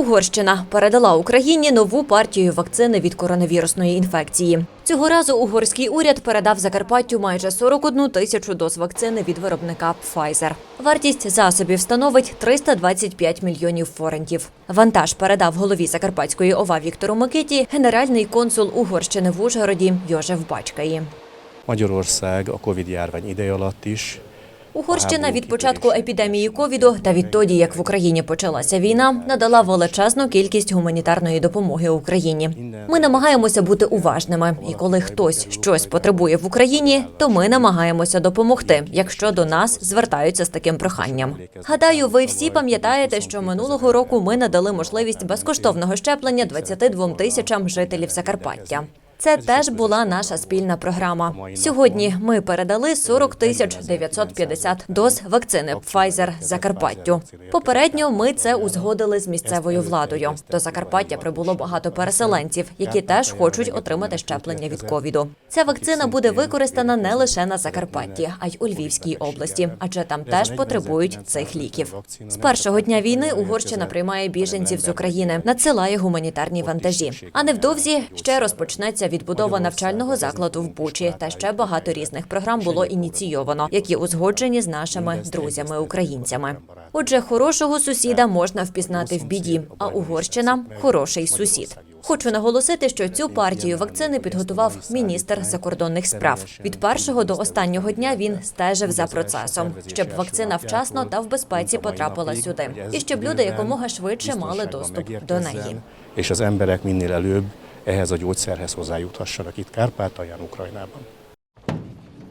Угорщина передала Україні нову партію вакцини від коронавірусної інфекції. Цього разу угорський уряд передав Закарпаттю майже 41 тисячу доз вакцини від виробника Pfizer. Вартість засобів становить 325 мільйонів форентів. Вантаж передав голові Закарпатської ОВА Віктору Микиті генеральний консул Угорщини в Ужгороді Йожеф Бачкаї. Magyarország a Covid-járvány ideje alatt is Угорщина від початку епідемії ковіду та відтоді, як в Україні почалася війна, надала величезну кількість гуманітарної допомоги Україні. Ми намагаємося бути уважними, і коли хтось щось потребує в Україні, то ми намагаємося допомогти, якщо до нас звертаються з таким проханням. Гадаю, ви всі пам'ятаєте, що минулого року ми надали можливість безкоштовного щеплення 22 тисячам жителів Закарпаття. Це теж була наша спільна програма. Сьогодні ми передали 40 тисяч 950 доз вакцини Pfizer Закарпаттю. Попередньо ми це узгодили з місцевою владою. До Закарпаття прибуло багато переселенців, які теж хочуть отримати щеплення від ковіду. Ця вакцина буде використана не лише на Закарпатті, а й у Львівській області, адже там теж потребують цих ліків. З першого дня війни Угорщина приймає біженців з України, надсилає гуманітарні вантажі. А невдовзі ще розпочнеться відбудова навчального закладу в Бучі. Та ще багато різних програм було ініційовано, які узгоджені з нашими друзями-українцями. Отже, хорошого сусіда можна впізнати в біді, а Угорщина хороший сусід. Хочу наголосити, що цю партію вакцини підготував міністр закордонних справ. Від першого до останнього дня він стежив за процесом, щоб вакцина вчасно та в безпеці потрапила сюди, і щоб люди якомога швидше мали доступ до неї. Ehhez a gyógyszerhez hozzájuthassanak itt Kárpátalján, Ukrajnában.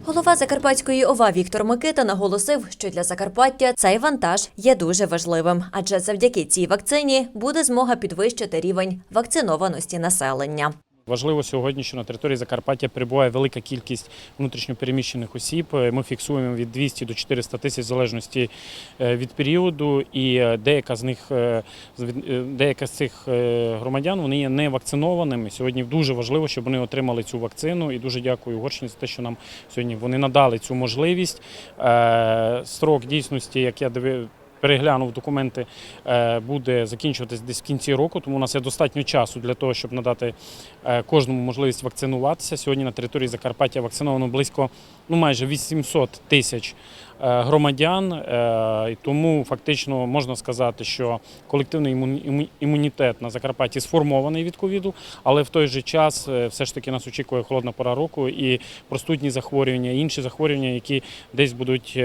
Голова Закарпатської ОВА Віктор Микита наголосив, що для Закарпаття цей вантаж є дуже важливим, адже завдяки цій вакцині буде змога підвищити рівень вакцинованості населення. Важливо сьогодні, що на території Закарпаття перебуває велика кількість внутрішньопереміщених осіб. Ми фіксуємо від 200 до 400 тисяч в залежності е, від періоду, і е, деяка з них е, е, деяка з цих е, громадян вони є не вакцинованими. Сьогодні дуже важливо, щоб вони отримали цю вакцину. І дуже дякую Угорщині за те, що нам сьогодні вони надали цю можливість. Е, Строк дійсності, як я дивив. Переглянув документи, е, буде закінчуватись десь в кінці року, тому у нас є достатньо часу для того, щоб надати е, кожному можливість вакцинуватися. Сьогодні на території Закарпаття вакциновано близько ну майже 800 тисяч е, громадян. І тому фактично можна сказати, що колективний імунітет на Закарпатті сформований від ковіду, але в той же час все ж таки нас очікує холодна пора року і простудні захворювання, інші захворювання, які десь будуть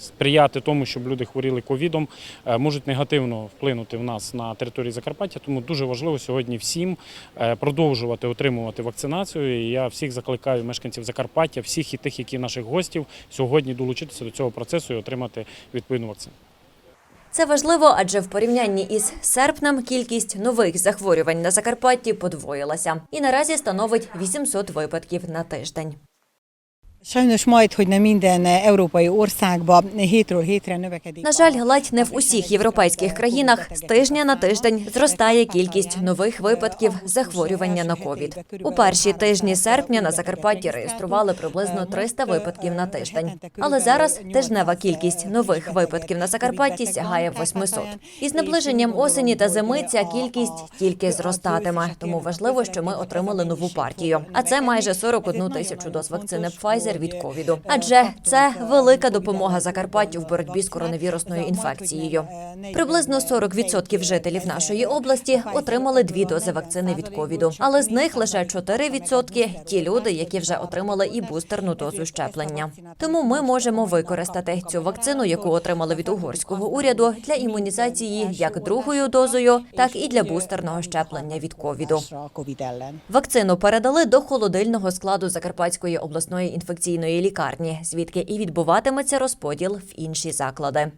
сприяти тому, щоб люди хворіли ковідом, е, можуть негативно вплинути в нас на території Закарпаття. Тому дуже важливо сьогодні всім е, продовжувати отримувати вакцинацію. І я всіх закликаю мешканців Закарпаття, всіх і тих, які наших гостів сьогодні долучитися до цього процесу і отримати відповідну вакцину. Це важливо, адже в порівнянні із серпнем кількість нових захворювань на Закарпатті подвоїлася і наразі становить 800 випадків на тиждень. Sajnos majd, hogy nem minden európai országban hétről hétre növekedik. На жаль, ледь не в усіх європейських країнах з тижня на тиждень зростає кількість нових випадків захворювання на ковід. У перші тижні серпня на Закарпатті реєстрували приблизно 300 випадків на тиждень. Але зараз тижнева кількість нових випадків на Закарпатті сягає 800. Із наближенням осені та зими ця кількість тільки зростатиме. Тому важливо, що ми отримали нову партію. А це майже 41 тисячу доз вакцини Pfizer від ковіду. Адже це велика допомога Закарпаттю в боротьбі з коронавірусною інфекцією. Приблизно 40% жителів нашої області отримали дві дози вакцини від ковіду, але з них лише 4% – ті люди, які вже отримали і бустерну дозу щеплення. Тому ми можемо використати цю вакцину, яку отримали від угорського уряду, для імунізації як другою дозою, так і для бустерного щеплення від ковіду. Вакцину передали до холодильного складу Закарпатської обласної інфекційної лікарні, звідки і відбуватиметься розподіл в інші заклади.